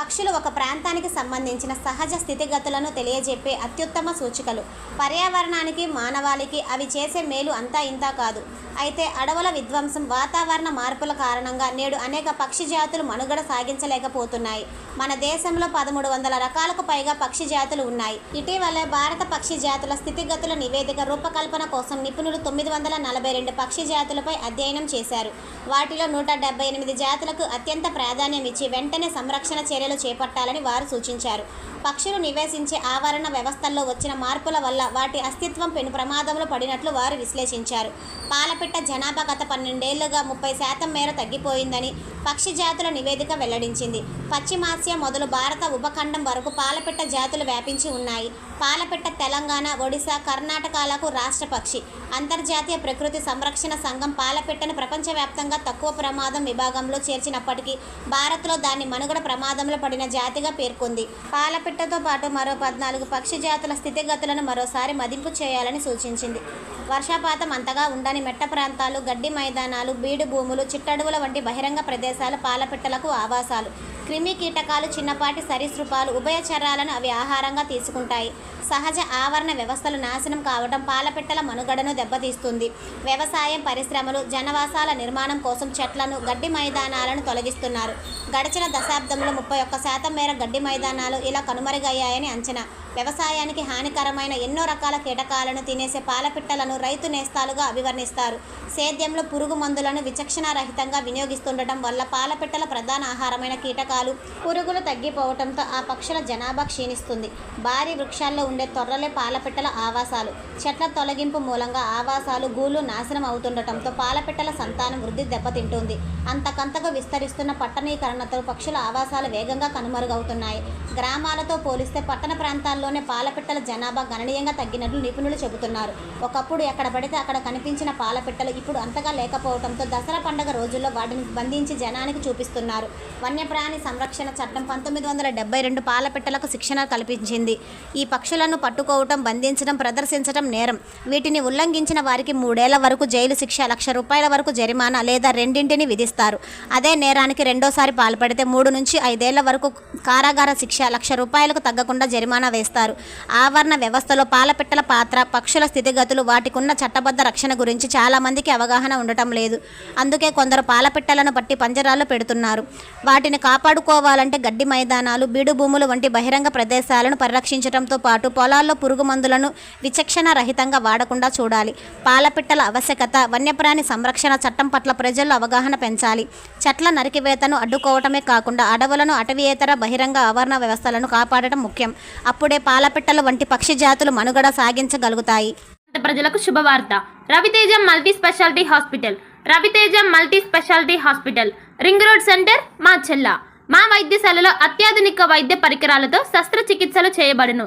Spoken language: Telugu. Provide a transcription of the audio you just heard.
పక్షులు ఒక ప్రాంతానికి సంబంధించిన సహజ స్థితిగతులను తెలియజెప్పే అత్యుత్తమ సూచికలు. పర్యావరణానికి మానవాళికి అవి చేసే మేలు అంతా ఇంతా కాదు. అయితే అడవుల విధ్వంసం వాతావరణ మార్పుల కారణంగా నేడు అనేక పక్షి జాతులు మనుగడ సాగించలేకపోతున్నాయి. మన దేశంలో పదమూడు వందల రకాలకు పైగా పక్షి జాతులు ఉన్నాయి. ఇటీవల భారత పక్షి జాతుల స్థితిగతుల నివేదిక రూపకల్పన కోసం నిపుణులు తొమ్మిది వందల నలభై రెండు పక్షి జాతులపై అధ్యయనం చేశారు. వాటిలో నూట డెబ్బై ఎనిమిది జాతులకు అత్యంత ప్రాధాన్యం ఇచ్చి వెంటనే సంరక్షణ చర్యలు చేపట్టాలని వారు సూచించారు. పక్షులు నివసించే ఆవరణ వ్యవస్థల్లో వచ్చిన మార్పుల వల్ల వాటి అస్తిత్వం పెను ప్రమాదంలో పడినట్లు వారు విశ్లేషించారు. పాలపిట్ట జనాభా గత పన్నెండేళ్ళుగా ముప్పై శాతం మేర తగ్గిపోయిందని పక్షి జాతుల నివేదిక వెల్లడించింది. పశ్చిమాసియా మొదలు భారత ఉపఖండం వరకు పాలపిట్ట జాతులు వ్యాపించి ఉన్నాయి. పాలపిట్ట తెలంగాణ ఒడిశా కర్ణాటకలకు రాష్ట్ర పక్షి. అంతర్జాతీయ ప్రకృతి సంరక్షణ సంఘం పాలపిట్టను ప్రపంచవ్యాప్తంగా తక్కువ ప్రమాదం విభాగంలో చేర్చినప్పటికీ భారత్లో దాన్ని మనుగడ ప్రమాదంలో పడిన జాతిగా పేర్కొంది. పాలపిట్టతో పాటు మరో పద్నాలుగు పక్షి జాతుల స్థితిగతులను మరోసారి మదింపు చేయాలని సూచించింది. వర్షపాతం అంతగా ఉండని మెట్ట ప్రాంతాలు గడ్డి మైదానాలు బీడు భూములు చిట్టడవుల వంటి బహిరంగ ప్రదేశాలు పాలపిట్టలకు ఆవాసాలు. క్రిమి కీటకాలు చిన్నపాటి సరీసృపాలు ఉభయచరాలను అవి ఆహారంగా తీసుకుంటాయి. సహజ ఆవరణ వ్యవస్థలు నాశనం కావడం పాలపిట్టల మనుగడను దెబ్బతీస్తుంది. వ్యవసాయం పరిశ్రమలు జనవాసాల నిర్మాణం కోసం చెట్లను గడ్డి మైదానాలను తొలగిస్తున్నారు. గడిచిన దశాబ్దంలో ముప్పై ఒక్క శాతం మేర గడ్డి మైదానాలు ఇలా కనుమరుగయ్యాయని అంచనా. వ్యవసాయానికి హానికరమైన ఎన్నో రకాల కీటకాలను తినేసే పాలపిట్టలను రైతు నేస్తాలుగా అభివర్ణిస్తారు. సేద్యంలో పురుగు మందులను విచక్షణారహితంగా వినియోగిస్తుండటం వల్ల పాలపిట్టల ప్రధాన ఆహారమైన కీటకాలు పురుగులు తగ్గిపోవడంతో ఆ పక్షుల జనాభా క్షీణిస్తుంది. భారీ వృక్షాల్లో ఉండే తొర్రలే పాలపిట్టల ఆవాసాలు. చెట్ల తొలగింపు మూలంగా ఆవాసాలు గూళ్ళు నాశనం అవుతుండటంతో పాలపిట్టల సంతానం వృద్ధి దెబ్బతింటుంది. అంతకంతకు విస్తరిస్తున్న పట్టణీకరణతో పక్షుల ఆవాసాలు వేగంగా కనుమరుగవుతున్నాయి. గ్రామాలతో పోలిస్తే పట్టణ ప్రాంతాల్లోనే పాలపిట్టల జనాభా గణనీయంగా తగ్గినట్లు నిపుణులు చెబుతున్నారు. ఒకప్పుడు ఎక్కడ పడితే అక్కడ కనిపించిన పాలపిట్టలు ఇప్పుడు అంతగా లేకపోవడంతో దసరా పండుగ రోజుల్లో వాటిని బంధించి జనానికి చూపిస్తున్నారు. వన్యప్రాణి సంరక్షణ చట్టం పంతొమ్మిది వందల డెబ్బై రెండు పాలపిట్టలకు శిక్షణ కల్పించింది. ఈ పక్షుల పక్షులను పట్టుకోవటం బంధించడం ప్రదర్శించడం నేరం. వీటిని ఉల్లంఘించిన వారికి మూడేళ్ళ వరకు జైలు శిక్ష లక్ష రూపాయల వరకు జరిమానా లేదా రెండింటిని విధిస్తారు. అదే నేరానికి రెండోసారి పాల్పడితే మూడు నుంచి ఐదేళ్ళ వరకు కారాగార శిక్ష లక్ష రూపాయలకు తగ్గకుండా జరిమానా వేస్తారు. ఆవరణ వ్యవస్థలో పాలపిట్టల పాత్ర పక్షుల స్థితిగతులు వాటికున్న చట్టబద్ధ రక్షణ గురించి చాలామందికి అవగాహన ఉండటం లేదు. అందుకే కొందరు పాలపిట్టలను పట్టి పంజరాల్లో పెడుతున్నారు. వాటిని కాపాడుకోవాలంటే గడ్డి మైదానాలు బీడు భూములు వంటి బహిరంగ ప్రదేశాలను పరిరక్షించడంతో పాటు పొలాల్లో పురుగు మందులను విచక్షణ రహితంగా వాడకుండా చూడాలి. పాలపిట్టల ఆవశ్యకత వన్యప్రాణి సంరక్షణ చట్టం పట్ల ప్రజల్లో అవగాహన పెంచాలి. చెట్ల నరికివేతను అడ్డుకోవటమే కాకుండా అడవులను అటవీయేతర బహిరంగ ఆవరణ వ్యవస్థలను కాపాడటం ముఖ్యం. అప్పుడే పాలపిట్టలు వంటి పక్షి జాతులు మనుగడ సాగించగలుగుతాయి. ప్రజలకు శుభవార్త. Raviteja multi speciality hospital. Raviteja multi speciality hospital. Ring road centre మా చెల్లా. మా వైద్యశాలలో అత్యాధునిక వైద్య పరికరాలతో శస్త్రచికిత్సలు చేయబడును.